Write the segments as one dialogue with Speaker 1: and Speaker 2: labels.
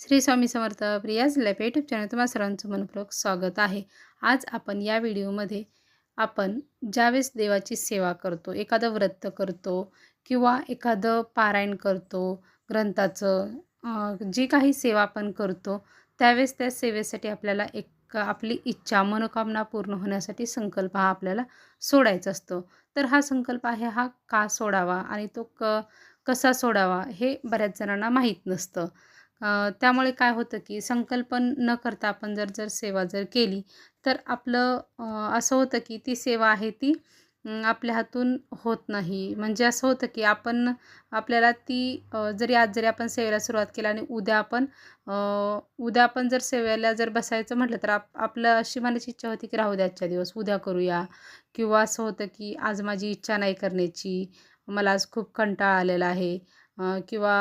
Speaker 1: Shri Swami Samarth Priya's life YouTube channel तुम्हाला सर्वांचं मनपूर्वक स्वागत आहे. आज आपण या व्हिडिओमध्ये आपण ज्यावेळेस देवाची सेवा करतो एखादं व्रत करतो किंवा एखादं पारायण करतो ग्रंथाचं जी काही सेवा आपण करतो त्यावेळेस त्या सेवेसाठी आपल्याला एक आपली इच्छा मनोकामना पूर्ण होण्यासाठी संकल्प हा आपल्याला सोडायचा असतो. तर हा संकल्प आहे हा का सोडावा आणि तो क कसा सोडावा हे बऱ्याच जणांना माहीत नसतं. त्यामुळे काय होतं की संकल्पन न करता आपण जर जर सेवा जर केली तर आपलं असं होतं की ती सेवा आहे ती आपल्या हातून होत नाही. म्हणजे असं होतं की आपण आपल्याला ती जरी आज जरी आपण सेवेला सुरुवात केली आणि उद्या आपण उद्या आपण जर सेवेला जर बसायचं म्हटलं तर आप आपलं अशी मनाची इच्छा होती की राहू द्या आजच्या दिवस उद्या करूया. किंवा असं होतं की आज माझी इच्छा नाही करण्याची मला आज खूप कंटाळा आलेला आहे. किंवा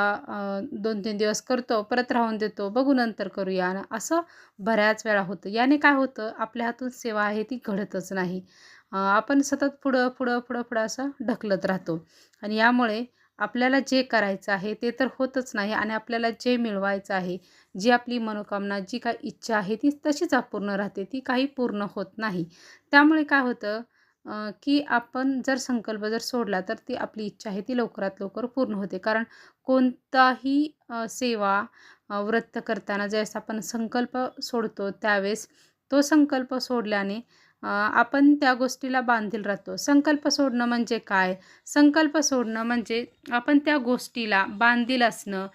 Speaker 1: दोन तीन दिवस करतो परत राहून देतो बघू नंतर करूया. असं बऱ्याच वेळा होतं. याने काय होतं आपल्या हातून सेवा आहे ती घडतच नाही. आपण सतत पुढं पुढं पुढं पुढं असं ढकलत राहतो. आणि यामुळे आपल्याला जे करायचं आहे ते तर होतच नाही आणि आपल्याला जे मिळवायचं आहे जी आपली मनोकामना जी काय इच्छा आहे ती तशीच अपूर्ण राहते ती काही पूर्ण होत नाही. त्यामुळे काय होतं की आपण जर संकल्प जर सोडला तर ती आपली इच्छा आहे ती लवकरात लवकर पूर्ण होते. कारण कोणताही सेवा व्रत करताना ज्यावेळेस आपण संकल्प सोडतो त्यावेळेस तो संकल्प सोडल्याने आपण त्या गोष्टीला बांधील राहतो. संकल्प सोडणं म्हणजे काय? संकल्प सोडणं म्हणजे आपण त्या गोष्टीला बांधील असणं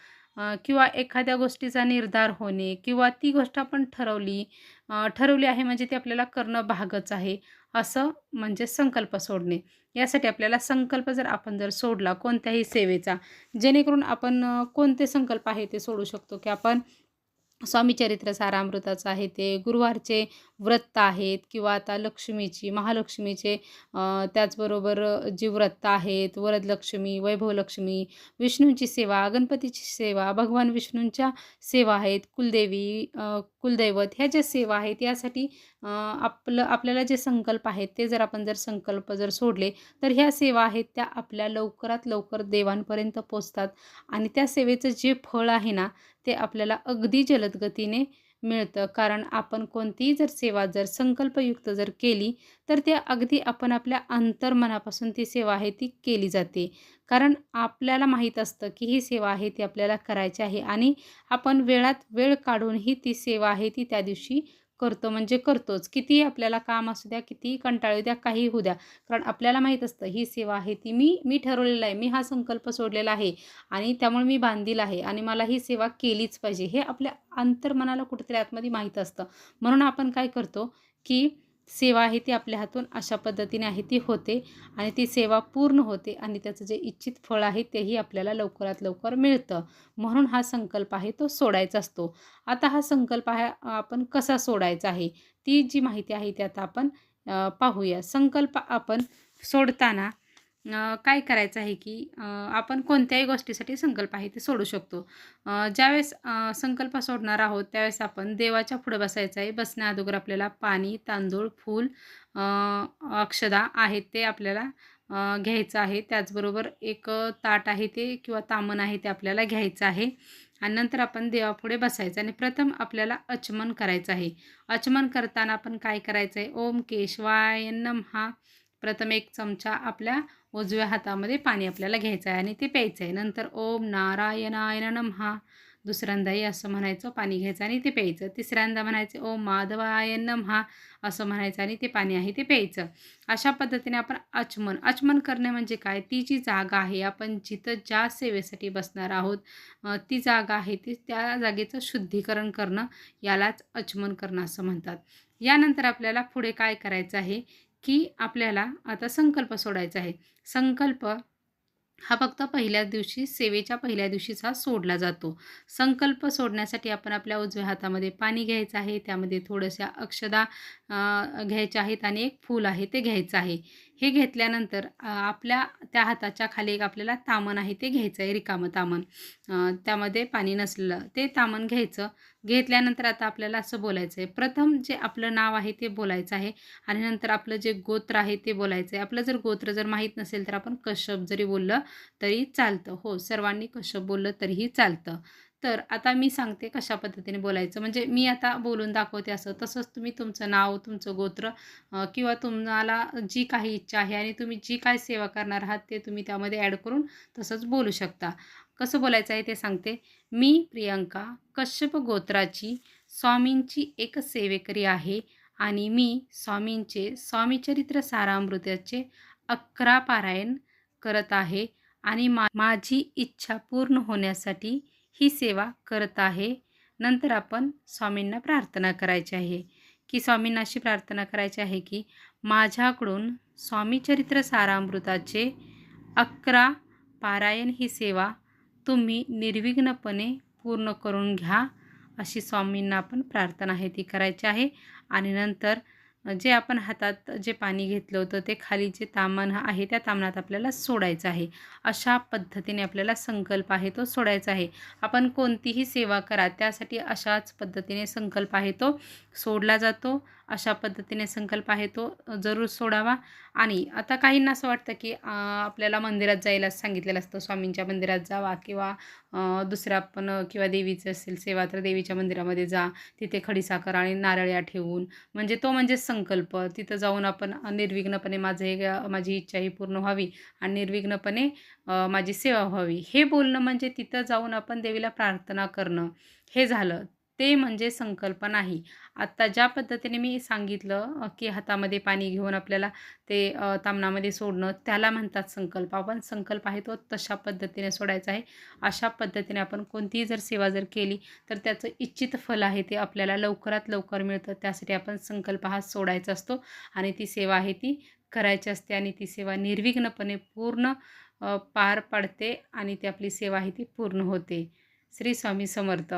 Speaker 1: किंवा एखाद्या गोष्टीचा निर्धार होणे किंवा ती गोष्ट आपण ठरवली ठरवली आहे म्हणजे ती आपल्याला करणं भागच आहे. असं म्हणजे संकल्प सोडणे. यासाठी आपल्याला संकल्प जर आपण जर सोडला कोणत्याही सेवेचा जेणेकरून आपण कोणते संकल्प आहे ते सोडू शकतो? की आपण स्वामी चरित्र सारामृताचं आहे ते. गुरुवारचे व्रत आहेत किंवा आता लक्ष्मीची महालक्ष्मीचे त्याचबरोबर जी व्रत आहेत वरदलक्ष्मी वैभवलक्ष्मी विष्णूंची सेवा गणपतीची सेवा भगवान विष्णूंच्या सेवा आहेत कुलदेवी कुलदैवत ह्या ज्या सेवा आहेत यासाठी आपलं आपल्याला जे संकल्प आहेत ते जर आपण जर संकल्प जर सोडले तर ह्या सेवा आहेत त्या आपल्या लवकरात लवकर देवांपर्यंत पोचतात. आणि त्या सेवेचं जे फळ आहे ना ते आपल्याला अगदी जलद गतीने मिळतं. कारण आपण कोणतीही जर सेवा जर संकल्पयुक्त जर केली तर ते अगदी आपण आपल्या अंतर्मनापासून ती सेवा आहे ती केली जाते. कारण आपल्याला माहीत असतं की ही सेवा आहे ती आपल्याला करायची आहे आणि आपण वेळात वेळ काढून ती सेवा आहे ती त्या दिवशी करतो म्हणजे करतोच. कितीही आपल्याला काम असू द्या कितीही कंटाळू द्या काही होऊ द्या. कारण आपल्याला माहीत असतं ही सेवा आहे ती मी मी ठरवलेलं आहे मी हा संकल्प सोडलेला आहे आणि त्यामुळे मी बांधील आहे आणि मला ही सेवा केलीच पाहिजे. हे आपल्या अंतर्मनाला कुठेतरी आतमध्ये माहीत असतं. म्हणून आपण काय करतो की सेवा आहे ती आपल्या हातून अशा पद्धतीने आहे ती होते आणि ती सेवा पूर्ण होते आणि त्याचं जे इच्छित फळ आहे तेही आपल्याला लवकरात लवकर मिळतं. म्हणून हा संकल्प आहे तो सोडायचा असतो. आता हा संकल्प आहे आपण कसा सोडायचा आहे? ती जी माहिती आहे ती आता आपण पाहूया. संकल्प आपण सोडताना काय करायचं आहे की आपण कोणत्याही गोष्टीसाठी संकल्प आहे ते सोडू शकतो. ज्यावेळेस संकल्प सोडणार आहोत त्यावेळेस आपण देवाच्या पुढे बसायचं आहे. बसण्या अगोदर आपल्याला पाणी तांदूळ फूल अक्षदा आहेत ते आपल्याला घ्यायचं आहे. त्याचबरोबर एक ताट आहे ते किंवा तामण आहे ते आपल्याला घ्यायचं आहे. आणि नंतर आपण देवापुढे बसायचं आणि प्रथम आपल्याला अचमन करायचं आहे. अचमन करताना आपण काय करायचं आहे? ओम केशवाय नमहा. प्रथम एक चमचा आपल्या उजव्या हातामध्ये पाणी आपल्याला घ्यायचं आहे आणि ते प्यायचं आहे. नंतर ओम नारायणायन नमहा. दुसऱ्यांदाही असं म्हणायचं पाणी घ्यायचं आणि ते प्यायचं. तिसऱ्यांदा म्हणायचं ओम माधवाय नमहा. असं म्हणायचं आणि ते पाणी आहे ते प्यायचं. अशा पद्धतीने आपण आचमन आचमन करणे म्हणजे काय? ती जी जागा आहे आपण जिथं ज्या सेवेसाठी बसणार आहोत ती जागा आहे ती त्या जागेचं शुद्धीकरण करणं यालाच आचमन करणं असं म्हणतात. यानंतर आपल्याला पुढे काय करायचं आहे? की आपल्याला आता संकल्प सोडायचा आहे. संकल्प हा फक्त पहिल्या दिवशी सेवेच्या पहिल्या दिवशीचा सोडला जातो. संकल्प सोडण्यासाठी आपण आपल्या उजव्या हातामध्ये पाणी घ्यायचं आहे. त्यामध्ये थोड्याशा अक्षदा घ्यायच्या आहेत आणि एक फूल आहे ते घ्यायचं आहे. हे घेतल्यानंतर आपल्या त्या हाताच्या खाली एक आपल्याला तामण आहे ते घ्यायचं आहे रिकामं तामण. त्यामध्ये पाणी नसलेलं ते तामण घ्यायचं. घेतल्यानंतर आता आपल्याला असं बोलायचं आहे प्रथम जे आपलं नाव आहे ते बोलायचं आहे आणि नंतर आपलं जे गोत्र आहे ते बोलायचं आहे आपलं जर गोत्र जर माहीत नसेल तर आपण कश्यप जरी बोललं तरी चालतं. हो सर्वांनी कश्यप बोललं तरीही चालतं. तर आता मी सांगते कशा पद्धतीने बोलायचं. म्हणजे मी आता बोलून दाखवते असं. तसंच तुम्ही तुमचं नाव तुमचं गोत्र किंवा तुम्हाला जी काही इच्छा आहे आणि तुम्ही जी काय सेवा करणार आहात ते तुम्ही त्यामध्ये ॲड करून तसंच बोलू शकता. कसं बोलायचं आहे ते सांगते. मी प्रियंका कश्यप गोत्राची स्वामींची एक सेवेकरी आहे आणि मी स्वामींचे स्वामीचरित्र सारामृताचे अकरा पारायण करत आहे आणि मा माझी इच्छा पूर्ण होण्यासाठी ही सेवा करत आहे. नंतर आपण स्वामींना प्रार्थना करायची आहे. की स्वामींना अशी प्रार्थना करायची आहे की माझ्याकडून स्वामीचरित्र सारामृताचे अकरा पारायण ही सेवा तुम्ही निर्विघ्नपणे पूर्ण करून घ्या अशी स्वामींना आपण प्रार्थना आहे ती करायची आहे. आणि नंतर जे आपण हातात जे पाणी घेतलं होतं ते खाली जे तामण आहे त्या तामणात आपल्याला सोडायचं आहे. अशा पद्धतीने आपल्याला संकल्प आहे तो सोडायचा आहे. आपण कोणतीही सेवा करा त्यासाठी अशाच पद्धतीने संकल्प आहे तो सोडला जातो. अशा पद्धतीने संकल्प आहे तो जरूर सोडावा. आणि आता काहींना असं वाटतं की आपल्याला मंदिरात जायला सांगितलेलं असतं. स्वामींच्या मंदिरात जावा किंवा दुसऱ्या पण किंवा देवीचं असेल सेवा तर देवीच्या मंदिरामध्ये जा. तिथे खडीसाखर आणि नारळ्या ठेवून. म्हणजे तो म्हणजे संकल्प. तिथं जाऊन आपण निर्विघ्नपणे माझं हे माझी इच्छा ही पूर्ण व्हावी आणि निर्विघ्नपणे माझी सेवा व्हावी. हे बोलणं म्हणजे तिथं जाऊन आपण देवीला प्रार्थना करणं. हे झालं. ते म्हणजे संकल्प नाही. आत्ता ज्या पद्धतीने मी सांगितलं की हातामध्ये पाणी घेऊन आपल्याला ते तामणामध्ये सोडणं त्याला म्हणतात संकल्प. आपण संकल्प आहे तो तशा पद्धतीने सोडायचा आहे. अशा पद्धतीने आपण कोणतीही जर सेवा जर केली तर त्याचं इच्छित फल आहे ते आपल्याला लवकरात लवकर मिळतं. त्यासाठी आपण संकल्प हा सोडायचा असतो आणि ती सेवा आहे ती करायची असते आणि ती सेवा निर्विघ्नपणे पूर्ण पार पडते आणि ती आपली सेवा आहे ती पूर्ण होते. श्री स्वामी समर्थ.